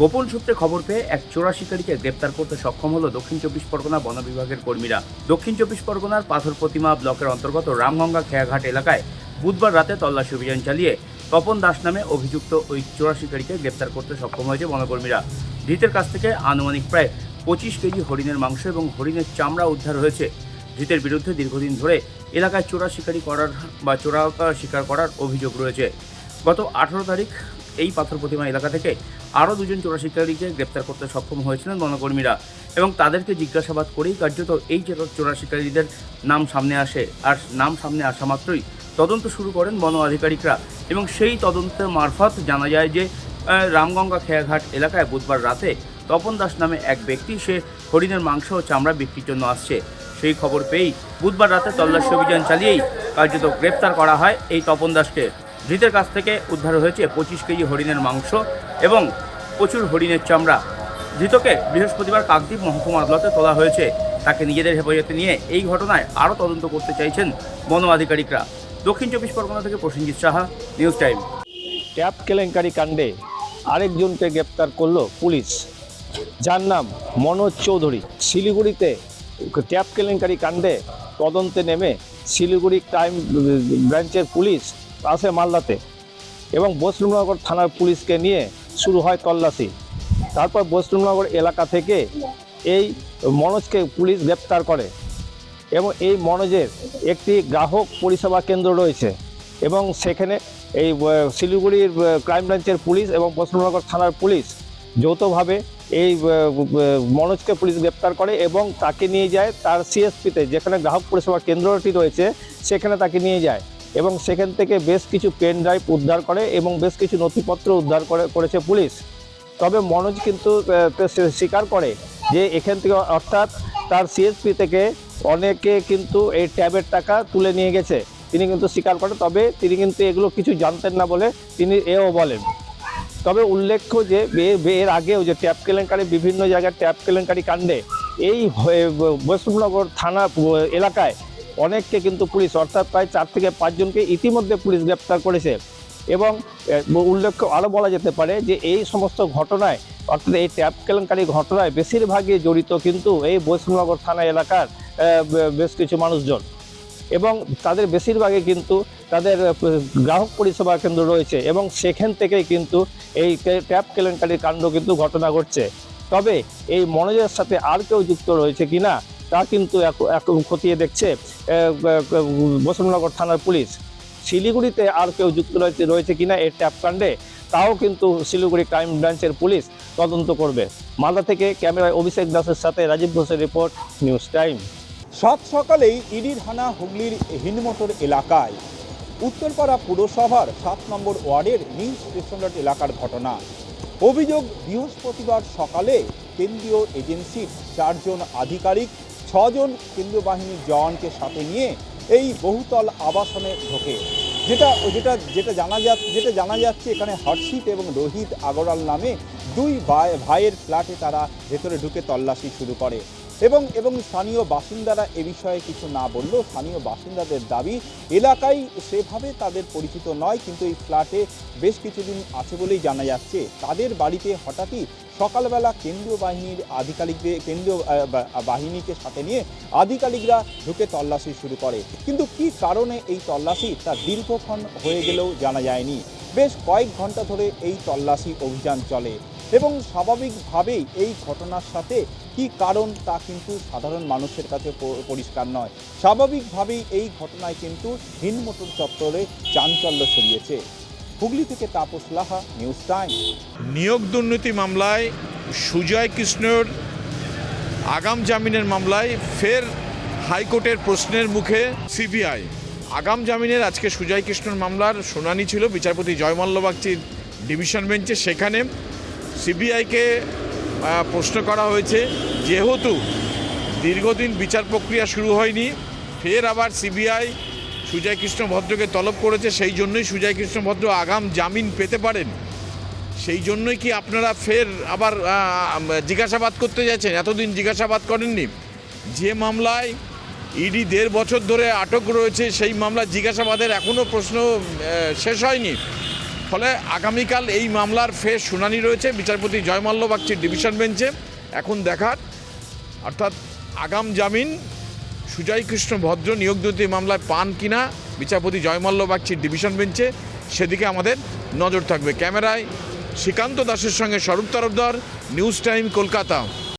গোপন সূত্রে খবর পেয়ে এক চোরা শিকারীকে গ্রেপ্তার করতে সক্ষম হলো দক্ষিণ চব্বিশ পরগনা বন বিভাগের কর্মীরা। দক্ষিণ চব্বিশ পরগনার পাথর প্রতিমা ব্লকের অন্তর্গত রামগঙ্গা খেয়াঘাট এলাকায় বুধবার রাতে তল্লাশি অভিযান চালিয়ে তপন দাস নামে অভিযুক্ত ওই চোরা শিকারীকে গ্রেপ্তার করতে সক্ষম হয়েছে বনকর্মীরা। ধৃতের কাছ থেকে আনুমানিক প্রায় পঁচিশ কেজি হরিণের মাংস এবং হরিণের চামড়া উদ্ধার হয়েছে। ধৃতের বিরুদ্ধে দীর্ঘদিন ধরে এলাকায় চোরা শিকারি করার বা চোরা শিকার করার অভিযোগ রয়েছে। গত আঠারো তারিখ এই পাথর প্রতিমা এলাকা থেকে আরও দুজন চোরা শিকারীকে গ্রেপ্তার করতে সক্ষম হয়েছিলেন বনকর্মীরা এবং তাদেরকে জিজ্ঞাসাবাদ করেই কার্যত এই চোরা শিকারীদের নাম সামনে আসে। আর নাম সামনে আসা মাত্রই তদন্ত শুরু করেন বন আধিকারিকরা এবং সেই তদন্তের মারফত জানা যায় যে রামগঙ্গা খেয়াঘাট এলাকায় বুধবার রাতে তপন দাস নামে এক ব্যক্তি, সে হরিণের মাংস ও চামড়া বিক্রির জন্য আসছে। সেই খবর পেয়েই বুধবার রাতে তল্লাশি অভিযান চালিয়েই কার্যত গ্রেপ্তার করা হয় এই তপন দাসকে। ধৃতের কাছ থেকে উদ্ধার হয়েছে পঁচিশ কেজি হরিণের মাংস এবং প্রচুর হরিণের চামড়া। ধৃতকে বৃহস্পতিবার কাকদ্বীপ মহকুমা আদালতে তোলা হয়েছে। তাকে নিজেদের হেফাজতে নিয়ে এই ঘটনায় আরও তদন্ত করতে চাইছেন বন আধিকারিকরা দক্ষিণ চব্বিশ পরগনা থেকে Prosenjit Saha, news time. Tap কেলেঙ্কারি কাণ্ডে আরেকজনকে গ্রেপ্তার করল পুলিশ। যার নাম মনোজ চৌধুরী। শিলিগুড়িতে ট্যাপ কেলেঙ্কারি কাণ্ডে তদন্তে নেমে শিলিগুড়ি ক্রাইম ব্রাঞ্চের পুলিশ আসে মালদাতে এবং বৈষ্ণবনগর থানার পুলিশকে নিয়ে শুরু হয় তল্লাশি। তারপর বৈষ্ণবনগর এলাকা থেকে এই মনোজকে পুলিশ গ্রেপ্তার করে এবং এই মনোজের একটি গ্রাহক পরিষেবা কেন্দ্র রয়েছে এবং সেখানে এই শিলিগুড়ির ক্রাইম ব্রাঞ্চের পুলিশ এবং পশ্চিমবঙ্গ থানার পুলিশ যৌথভাবে এই মনোজকে পুলিশ গ্রেপ্তার করে এবং তাকে নিয়ে যায় তার সিএসপিতে যেখানে গ্রাহক পরিষেবা কেন্দ্রটি রয়েছে সেখানে তাকে নিয়ে যায়। এবং সেখান থেকে বেশ কিছু পেন ড্রাইভ উদ্ধার করে এবং বেশ কিছু নথিপত্র উদ্ধার করে, করেছে পুলিশ। তবে মনোজ কিন্তু স্বীকার করে যে এখান থেকে অর্থাৎ তার সিএসপি থেকে অনেকে কিন্তু এই ট্যাবের টাকা তুলে নিয়ে গেছে। তিনি কিন্তু স্বীকার করেন তবে তিনি কিন্তু এগুলো কিছু জানতেন না বলে তিনি এও বলেন। তবে উল্লেখ্য যে এর আগেও যে ট্যাপ কেলেঙ্কারি, বিভিন্ন জায়গায় ট্যাপ কেলেঙ্কারি কাণ্ডে এই বৈষ্ণবনগর থানা এলাকায় অনেককে কিন্তু পুলিশ, অর্থাৎ প্রায় চার থেকে পাঁচজনকে ইতিমধ্যে পুলিশ গ্রেপ্তার করেছে। এবং উল্লেখ্য আরও বলা যেতে পারে যে এই সমস্ত ঘটনায়, অর্থাৎ এই ট্যাপ কেলেঙ্কারি ঘটনায় বেশিরভাগই জড়িত কিন্তু এই বৈষ্ণবনগর থানা এলাকার বেশ কিছু মানুষজন। এবং তাদের বেশিরভাগই কিন্তু তাদের গ্রাহক পরিষেবা কেন্দ্র রয়েছে এবং সেখান থেকেই কিন্তু এই ট্যাপ কেলেঙ্কারির কাণ্ড কিন্তু ঘটনা ঘটছে। তবে এই মনোজের সাথে আর কেউ যুক্ত রয়েছে কিনা তা কিন্তু এখন খতিয়ে দেখছে আহ, বসুনগর থানার পুলিশ। শিলিগুড়িতে আর কেউ যুক্ত রয়েছে রয়েছে কিনা এই ট্যাপ কাণ্ডে তাও কিন্তু শিলিগুড়ি ক্রাইম ব্রাঞ্চের পুলিশ তদন্ত করবে। মালদা থেকে ক্যামেরায় অভিষেক দাসের সাথে রাজীব ঘোষের রিপোর্ট নিউজ টাইম। সাত সকালেই ইডির হানা হুগলির হিন্দমোটর এলাকায়। উত্তরপাড়া পুরসভার সাত নম্বর ওয়ার্ডের নিউ স্টেশন এলাকার ঘটনা। অভিযোগ বৃহস্পতিবার সকালে কেন্দ্রীয় এজেন্সির চারজন আধিকারিক ছজন কেন্দ্রীয় বাহিনীর জওয়ানকে সাথে নিয়ে এই বহুতল আবাসনে ঢোকে। যেটা যেটা যেটা জানা যা যেটা জানা যাচ্ছে এখানে হর্ষিত এবং রোহিত আগরাল নামে দুই ভাই, ভাইয়ের ফ্ল্যাটে তারা ভেতরে ঢুকে তল্লাশি শুরু করে। এবং এবং স্থানীয় বাসিন্দারা এ বিষয়ে কিছু না বললেও স্থানীয় বাসিন্দাদের দাবি, এলাকায় সেভাবে তাদের পরিচিত নয়, কিন্তু এই ফ্ল্যাটে বেশ কিছুদিন আছে বলেই জানা যাচ্ছে। তাদের বাড়িতে হঠাৎই সকালবেলা কেন্দ্রীয় বাহিনীর আধিকারিকদের, কেন্দ্রীয় বাহিনীকে সাথে নিয়ে আধিকারিকরা ঢুকে তল্লাশি শুরু করে। কিন্তু কি কারণে এই তল্লাশি তা দীর্ঘক্ষণ হয়ে গেলেও জানা যায়নি। বেশ কয়েক ঘণ্টা ধরে এই তল্লাশি অভিযান চলে। এবং স্বাভাবিকভাবেই এই ঘটনার সাথে কি কারণ তা কিন্তু সাধারণ মানুষের কাছে পরিষ্কার নয়। স্বাভাবিকভাবেই এই ঘটনায় কিন্তু হিনমোটর চত্বরে চাঞ্চল্য ছড়িয়েছে। হুগলি থেকে তাপস লাহা, নিউজ টাইম। নিয়োগ দুর্নীতি মামলায় সুজয় কৃষ্ণর আগাম জামিনের মামলায় ফের হাইকোর্টের প্রশ্নের মুখে সিবিআই। আগাম জামিনের আজকে সুজয় কৃষ্ণর মামলার শুনানি ছিল বিচারপতি জয়মাল্য বাগচির ডিভিশন বেঞ্চে। সেখানে সিবিআইকে প্রশ্ন করা হয়েছে, যেহেতু দীর্ঘদিন বিচার প্রক্রিয়া শুরু হয়নি, ফের আবার সিবিআই সুজয় কৃষ্ণ ভদ্রকে তলব করেছে, সেই জন্যই সুজয় কৃষ্ণ ভদ্র আগাম জামিন পেতে পারেন। সেই জন্যই কি আপনারা ফের আবার জিজ্ঞাসাবাদ করতে যাচ্ছেন? এতদিন জিজ্ঞাসাবাদ করেননি। যে মামলায় ইডি দেড় বছর ধরে আটক রয়েছে, সেই মামলা জিজ্ঞাসাবাদের এখনও প্রশ্ন শেষ হয়নি। ফলে আগামীকাল এই মামলার ফের শুনানি রয়েছে। বিচারপতি জয়মাল্য বাগচির ডিভিশন বেঞ্চে। এখন দেখার, অর্থাৎ আগাম জামিন, সুজয় কৃষ্ণ ভদ্র নিয়োগ দুর্নীতি মামলায় পান কিনা, বিচারপতি জয়মাল্য বাগচির ডিভিশন বেঞ্চে, সেদিকে আমাদের নজর থাকবে। ক্যামেরায় শ্রীকান্ত দাসের সঙ্গে স্বরূপ তরফদার নিউজ টাইম কলকাতা।